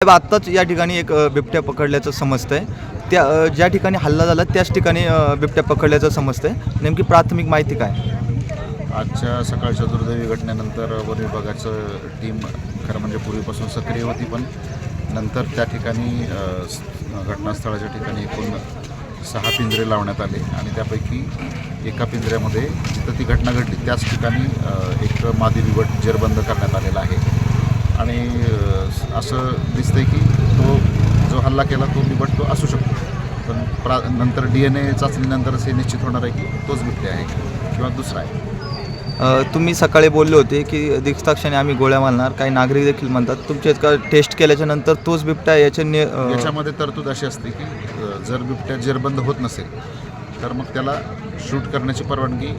साहेब आत्ताच या ठिकाणी एक बिबट्या पकडल्याचं समजतंय. त्या ज्या ठिकाणी हल्ला झाला त्याच ठिकाणी बिबट्या पकडल्याचं समजतंय. नेमकी प्राथमिक माहिती काय? आजच्या सकाळच्या दुर्दैवी घटनेनंतर वन विभागाचं टीम खरं म्हणजे पूर्वीपासून सक्रिय होती पण नंतर त्या ठिकाणी घटनास्थळाच्या ठिकाणी एकूण सहा पिंजरे लावण्यात आले आणि त्यापैकी एका पिंजऱ्यामध्ये जिथं ती घटना घडली त्याच ठिकाणी एक मादी बिबट जेरबंद करण्यात आलेला आहे. असं दिसतंय की तो जो हल्ला केला तो बिबट तो असू शकतो. पण प्रा नंतर डी एन ए चाचणीनंतरच हे निश्चित होणार आहे की तोच बिबटे आहे किंवा दुसरा आहे. तुम्ही सकाळी बोलले होते की दिसताक्षणी आम्ही गोळ्या मारणार काही नागरिक देखील म्हणतात तुमच्या इतका टेस्ट केल्याच्यानंतर तोच बिबट्या याचे नि याच्यामध्ये तरतूद अशी असते की जर बिबट्या जेरबंद होत नसेल तर मग त्याला शूट करण्याची परवानगी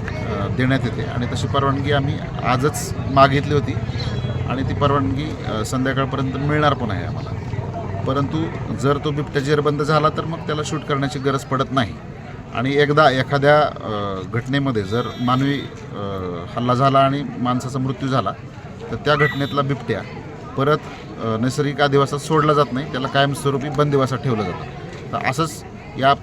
देण्यात येते. आणि तशी परवानगी आम्ही आजच मागितली होती. आणि ती परवानगी संध्याकाळपर्यंत मिळणार पण आहे आम्हाला. परंतु जर तो बिबट्या जेरबंद झाला तर मग त्याला शूट करण्याची गरज पडत नाही. आणि एकदा एखाद्या घटनेमध्ये जर मानवी हल्ला झाला आणि माणसाचा मृत्यू झाला तर त्या घटनेतला बिबट्या परत नैसर्गिक अधिवासात सोडला जात नाही त्याला कायमस्वरूपी बंदिवासात ठेवलं जातं. तर असंच या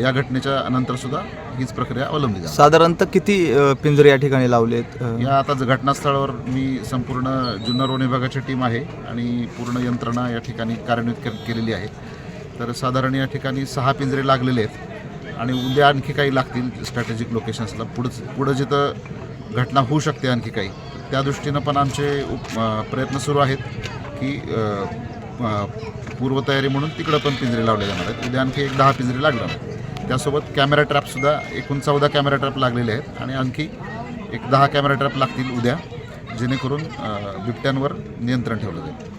या घटनेच्या नंतर सुद्धा हीच प्रक्रिया अवलंबली जाते. साधारणतः किती पिंजरे या ठिकाणी लावलेत? या आता घटनास्थळावर मी संपूर्ण जुन्नर वन विभागाची टीम आहे आणि पूर्ण यंत्रणा या ठिकाणी कार्यान्वित केलेली आहे. तर साधारण या ठिकाणी सहा पिंजरे लागलेले आहेत आणि उद्या आणखी काही लागतील स्ट्रॅटेजिक लोकेशन्सला पुढं पुढं जिथं घटना होऊ शकते आणखी काही त्या दृष्टीनं पण आमचे उप प्रयत्न सुरू आहेत की पूर्वतयारी म्हणून तिकडं पण पिंजरे लावले जाणार आहेत. उद्या आणखी एक दहा पिंजरे लागणार त्यासोबत कॅमेरा ट्रॅपसुद्धा एकूण चौदा कॅमेरा ट्रॅप लागलेले आहेत आणि आणखी एक दहा कॅमेरा ट्रॅप लागतील उद्या जेणेकरून बिबट्यांवर नियंत्रण ठेवलं जाईल.